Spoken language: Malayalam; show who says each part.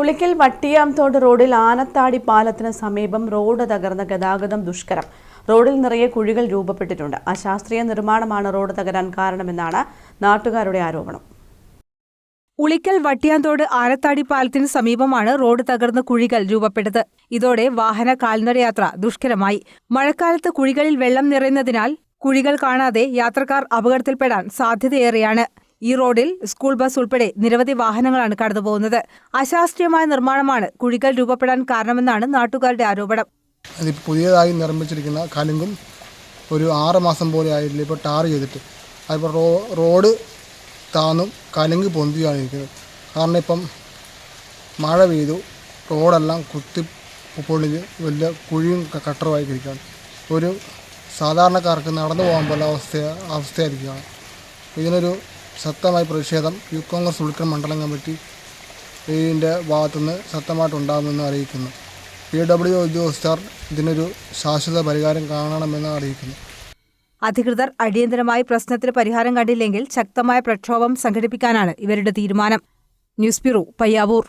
Speaker 1: ഉളിക്കൽ വട്ടിയാംതോട് റോഡിൽ ആനത്താടി പാലത്തിന് സമീപം റോഡ് തകർന്ന ഗതാഗതം ദുഷ്കരം. റോഡിൽ നിറയെ കുഴികൾ രൂപപ്പെട്ടിട്ടുണ്ട്. അശാസ്ത്രീയ നിർമ്മാണമാണ് റോഡ് തകരാൻ കാരണമെന്നാണ് നാട്ടുകാരുടെ ആരോപണം.
Speaker 2: ഉളിക്കൽ വട്ടിയാന്തോട് ആനത്താടി പാലത്തിന് സമീപമാണ് റോഡ് തകർന്ന് കുഴികൾ രൂപപ്പെട്ടത്. ഇതോടെ വാഹന കാൽനടയാത്ര ദുഷ്കരമായി. മഴക്കാലത്ത് കുഴികളിൽ വെള്ളം നിറയുന്നതിനാൽ കുഴികൾ കാണാതെ യാത്രക്കാർ അപകടത്തിൽപ്പെടാൻ സാധ്യതയേറെയാണ്. ഈ റോഡിൽ സ്കൂൾ ബസ് ഉൾപ്പെടെ നിരവധി വാഹനങ്ങളാണ് കടന്നുപോകുന്നത്. അശാസ്ത്രീയമായ നിർമ്മാണമാണ് കുഴികൾ രൂപപ്പെടാൻ കാരണമെന്നാണ് നാട്ടുകാരുടെ ആരോപണം.
Speaker 3: പുതിയതായി നിർമ്മിച്ചിരിക്കുന്ന കലുങ്കും ഒരു ആറ് മാസം പോലെ ആയിട്ടില്ല. ഇപ്പോൾ ടാർ ചെയ്തിട്ട്. അതിപ്പോൾ റോ റോഡ് താന്നും കലുങ്ക് പൊന്തിയാണ് ഇരിക്കുന്നത്. കാരണം ഇപ്പം മഴ പെയ്തു. റോഡെല്ലാം കുത്തി പൊളിഞ്ഞ് വലിയ കുഴിയും കട്ടറുമായി ഇരിക്കുകയാണ് ഒരു സാധാരണക്കാർക്ക് നടന്നു പോകാൻ പോലെ അവസ്ഥ അവസ്ഥയായിരിക്കുകയാണ്. ഇതിനൊരു ശക്തമായ പ്രതിഷേധം യു കോൺഗ്രസ് ഉൾക്കൽ മണ്ഡലം കമ്മിറ്റി ഇതിന്റെ ഭാഗത്തുനിന്ന് ശക്തമായിട്ടുണ്ടാകുമെന്ന് അറിയിക്കുന്നു. പി ഡബ്ല്യു ഉദ്യോഗസ്ഥർ ഇതിനൊരു ശാശ്വത പരിഹാരം കാണണമെന്ന് അറിയിക്കുന്നു.
Speaker 2: അധികൃതർ അടിയന്തരമായി പ്രശ്നത്തിന് പരിഹാരം കണ്ടില്ലെങ്കിൽ ശക്തമായ പ്രക്ഷോഭം സംഘടിപ്പിക്കാനാണ് ഇവരുടെ തീരുമാനം. News bureau Payyavoor.